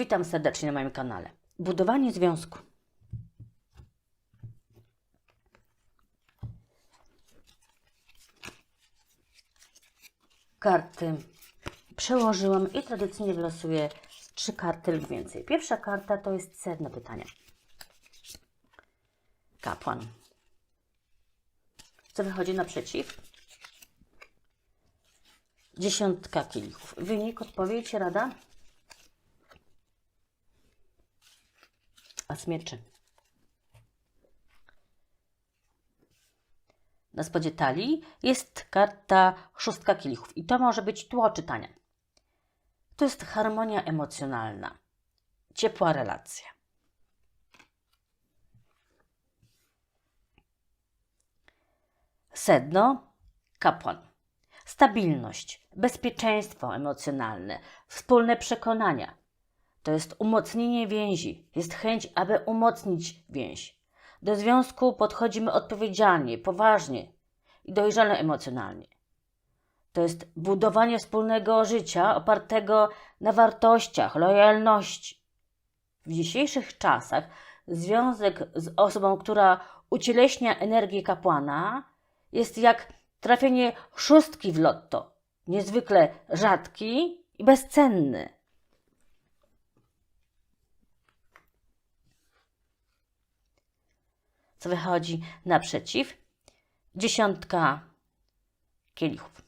Witam serdecznie na moim kanale. Budowanie związku. Karty przełożyłam i tradycyjnie wylosuję trzy karty lub więcej. Pierwsza karta to jest sedno pytania. Kapłan. Co wychodzi naprzeciw? Dziesiątka kielichów. Wynik, odpowiedź, rada? As mieczy. Na spodzie talii jest karta szóstka kielichów i to może być tło czytania. To jest harmonia emocjonalna, ciepła relacja. Sedno, kapłan. Stabilność, bezpieczeństwo emocjonalne, wspólne przekonania. To jest umocnienie więzi, jest chęć, aby umocnić więź. Do związku podchodzimy odpowiedzialnie, poważnie i dojrzale emocjonalnie. To jest budowanie wspólnego życia opartego na wartościach, lojalności. W dzisiejszych czasach związek z osobą, która ucieleśnia energię kapłana, jest jak trafienie szóstki w lotto. Niezwykle rzadki i bezcenny. Co wychodzi naprzeciw? Dziesiątka kielichów.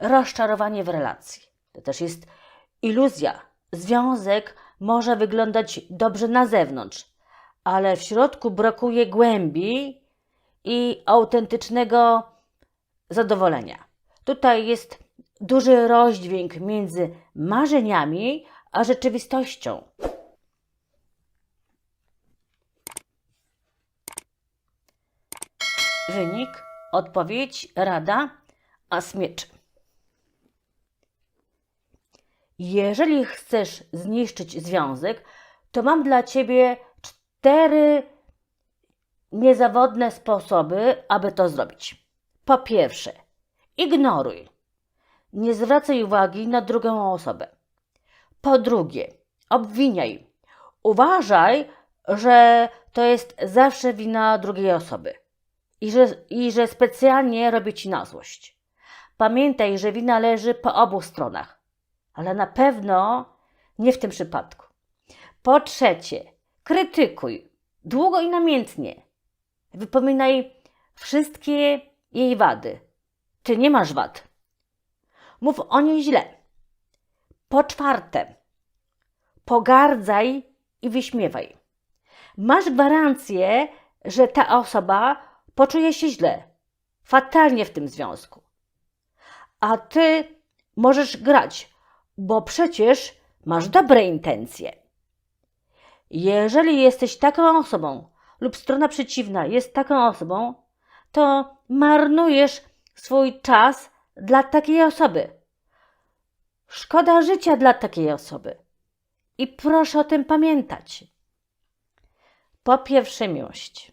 Rozczarowanie w relacji. To też jest iluzja. Związek może wyglądać dobrze na zewnątrz, ale w środku brakuje głębi i autentycznego zadowolenia. Tutaj jest duży rozdźwięk między marzeniami a rzeczywistością. Wynik, odpowiedź, rada, as mieczy. Jeżeli chcesz zniszczyć związek, to mam dla ciebie cztery niezawodne sposoby, aby to zrobić. Po pierwsze, ignoruj. Nie zwracaj uwagi na drugą osobę. Po drugie, obwiniaj. Uważaj, że to jest zawsze wina drugiej osoby i że, i że specjalnie robi ci na złość. Pamiętaj, że wina leży po obu stronach, ale na pewno nie w tym przypadku. Po trzecie, krytykuj długo i namiętnie. Wypominaj wszystkie jej wady. Ty nie masz wad. Mów o niej źle. Po czwarte, pogardzaj i wyśmiewaj. Masz gwarancję, że ta osoba poczuje się źle, fatalnie w tym związku. A ty możesz grać, bo przecież masz dobre intencje. Jeżeli jesteś taką osobą, lub strona przeciwna jest taką osobą, to marnujesz swój czas dla takiej osoby. Szkoda życia dla takiej osoby. I proszę o tym pamiętać. Po pierwsze, miłość.